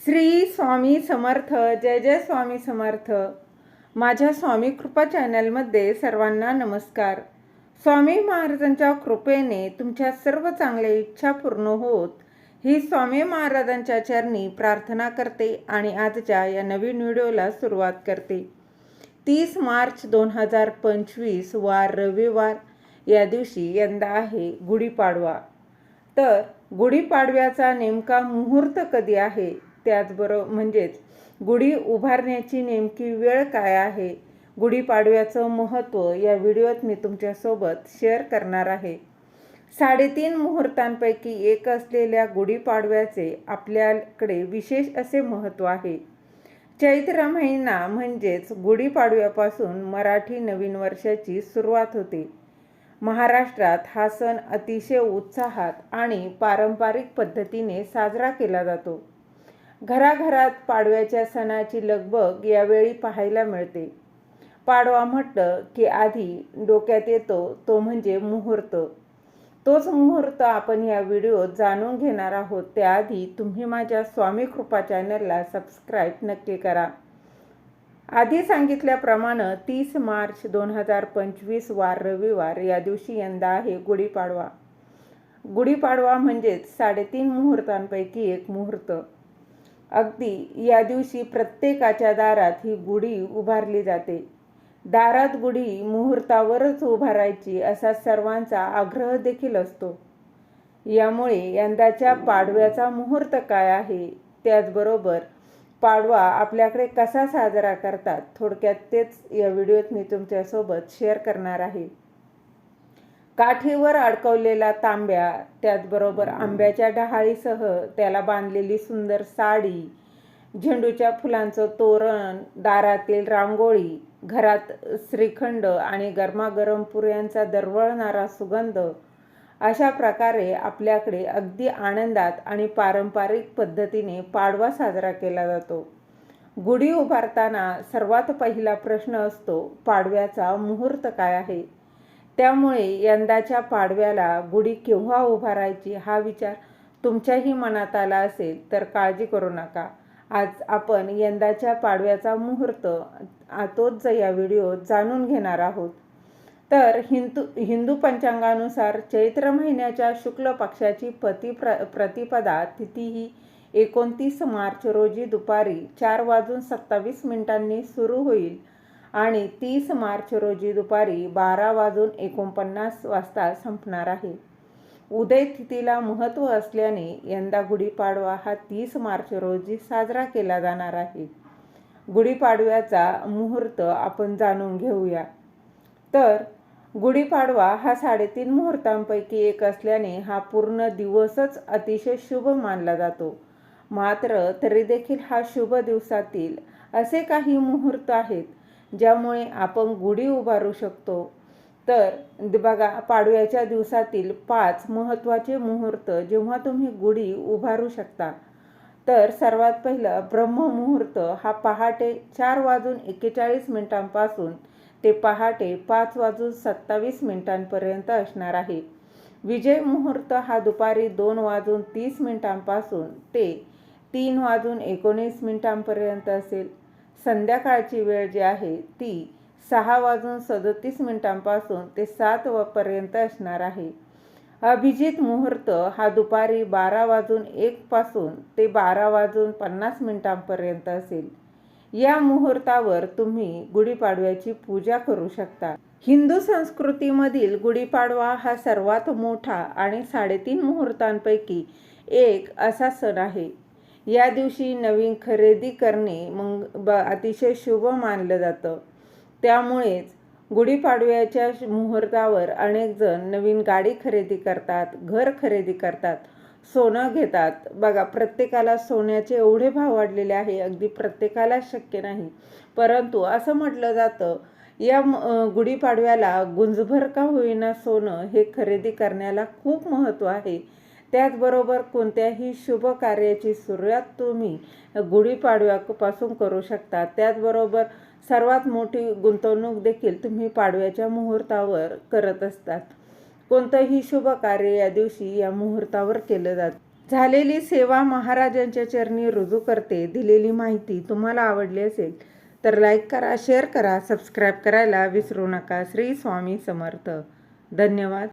श्री स्वामी समर्थ जय जय स्वामी समर्थ. माझ्या स्वामी कृपा चॅनलमध्ये सर्वांना नमस्कार. स्वामी महाराजांच्या कृपेने तुमच्या सर्व चांगल्या इच्छा पूर्ण होत ही स्वामी महाराजांच्या चरणी प्रार्थना करते आणि आजच्या या नवीन व्हिडिओला सुरुवात करते. तीस मार्च दोन हजार पंचवीस वार रविवार या दिवशी यंदा आहे गुढीपाडवा. तर गुढीपाडव्याचा नेमका मुहूर्त कधी आहे? त्याचबरोबर म्हणजेच गुढी उभारण्याची नेमकी वेळ काय आहे? गुढीपाडव्याचं महत्त्व या व्हिडिओत मी तुमच्यासोबत शेअर करणार आहे. साडेतीन मुहूर्तांपैकी एक असलेल्या गुढीपाडव्याचे आपल्याकडे विशेष असे महत्त्व आहे. चैत्र महिना म्हणजेच गुढीपाडव्यापासून मराठी नवीन वर्षाची सुरुवात होते. महाराष्ट्रात हा सण अतिशय उत्साहात आणि पारंपरिक पद्धतीने साजरा केला जातो. घराघरात पाडव्याच्या सणाची लगबग यावेळी पाहायला मिळते. पाडवा म्हटलं की आधी डोक्यात येतो तो म्हणजे मुहूर्त. तोच मुहूर्त आपण या व्हिडिओत जाणून घेणार आहोत. त्याआधी तुम्ही माझ्या स्वामी कृपा चॅनलला सबस्क्राईब नक्की करा. आधी सांगितल्याप्रमाणे तीस मार्च दोन हजार पंचवीस वार रविवार या दिवशी यंदा आहे गुढीपाडवा. गुढीपाडवा म्हणजेच साडेतीन मुहूर्तांपैकी एक मुहूर्त. अगदी या दिवशी प्रत्येकाच्या दारात ही गुढी उभारली जाते. दारात गुढी मुहूर्तावरच उभारायची असा सर्वांचा आग्रह देखील असतो. यामुळे यंदाच्या पाडव्याचा मुहूर्त काय आहे? त्याचबरोबर पाडवा आपल्याकडे कसा साजरा करतात? थोडक्यात तेच या व्हिडिओत मी तुमच्यासोबत शेअर करणार आहे. काठीवर अडकवलेला तांब्या त्याचबरोबर आंब्याच्या डहाळीसह त्याला बांधलेली सुंदर साडी झेंडूच्या फुलांचं तोरण दारातील रांगोळी घरात श्रीखंड आणि गरमागरम पुऱ्यांचा दरवळणारा सुगंध अशा प्रकारे आपल्याकडे अगदी आनंदात आणि पारंपरिक पद्धतीने पाडवा साजरा केला जातो. गुढी उभारताना सर्वात पहिला प्रश्न असतो पाडव्याचा मुहूर्त काय आहे? त्यामुळे यंदाच्या पाडव्याला गुढी केव्हा उभारायची हा विचार तुमच्याही मनात आला असेल तर काळजी करू नका. आज आपण यंदाच्या पाडव्याचा मुहूर्त तोच या व्हिडिओत जाणून घेणार आहोत. तर हिंदू हिंदू पंचांगानुसार चैत्र महिन्याच्या शुक्ल पक्षाची पती प्र प्रतिपदा तिथी ही एकोणतीस मार्च रोजी दुपारी चार वाजून सत्तावीस मिनिटांनी सुरू होईल. आणि तीस मार्च रोजी दुपारी बारा वाजून एकोणपन्नास वाजता संपणार आहे. उदय तिथीला महत्त्व असल्याने यंदा गुढीपाडवा हा तीस मार्च रोजी साजरा केला जाणार आहे. गुढीपाडव्याचा मुहूर्त आपण जाणून घेऊया. तर गुढीपाडवा हा साडेतीन मुहूर्तांपैकी एक असल्याने हा पूर्ण दिवसच अतिशय शुभ मानला जातो. मात्र तरी देखील हा शुभ दिवसातील असे काही मुहूर्त आहेत ज्यामुळे आपण गुढी उभारू शकतो. तर बघा पाडव्याच्या दिवसातील पाच महत्त्वाचे मुहूर्त जेव्हा तुम्ही गुढी उभारू शकता. तर सर्वात पहिलं ब्रह्ममुहूर्त हा पहाटे चार वाजून एक्केचाळीस मिनिटांपासून ते पहाटे पाच वाजून सत्तावीस मिनिटांपर्यंत असणार आहे. विजय मुहूर्त हा दुपारी दोन वाजून तीस मिनिटांपासून ते तीन वाजून एकोणीस मिनिटांपर्यंत असेल. संध्याकाळची वेळ जी आहे ती सहा वाजून सदतीस मिनिटांपासून ते सात पर्यंत असणार आहे. अभिजित मुहूर्त हा दुपारी बारा वाजून एकपासून ते बारा वाजून पन्नास मिनिटांपर्यंत असेल. या मुहूर्तावर तुम्ही गुढीपाडव्याची पूजा करू शकता. हिंदू संस्कृतीमधील गुढीपाडवा हा सर्वात मोठा आणि साडेतीन मुहूर्तांपैकी एक असा सण आहे. या दिवशी नवीन खरेदी करणे मग ब अतिशय शुभ मानलं जातं. त्यामुळेच गुढीपाडव्याच्या मुहूर्तावर अनेक जण नवीन गाडी खरेदी करतात घर खरेदी करतात सोनं घेतात. बघा प्रत्येकाला सोन्याचे एवढे भाव वाढलेले आहे अगदी प्रत्येकाला शक्य नाही. परंतु असं म्हटलं जातं या गुढीपाडव्याला गुंजभर का होईना सोनं हे खरेदी करण्याला खूप महत्त्व आहे. त्याचबरोबर कोणत्याही शुभ कार्याची सुरुवात तुम्ही गुढीपाडव्यापासून करू शकता. त्याचबरोबर सर्वात मोठी गुंतवणूक देखील तुम्ही पाडव्याच्या मुहूर्तावर करत असतात. कोणतंही शुभ कार्य या दिवशी या मुहूर्तावर केलं जातं. झालेली सेवा महाराजांच्या चरणी रुजू करते दिलेली माहिती तुम्हाला आवडली असेल तर लाईक करा शेअर करा सबस्क्राईब करायला विसरू नका. श्री स्वामी समर्थ. धन्यवाद.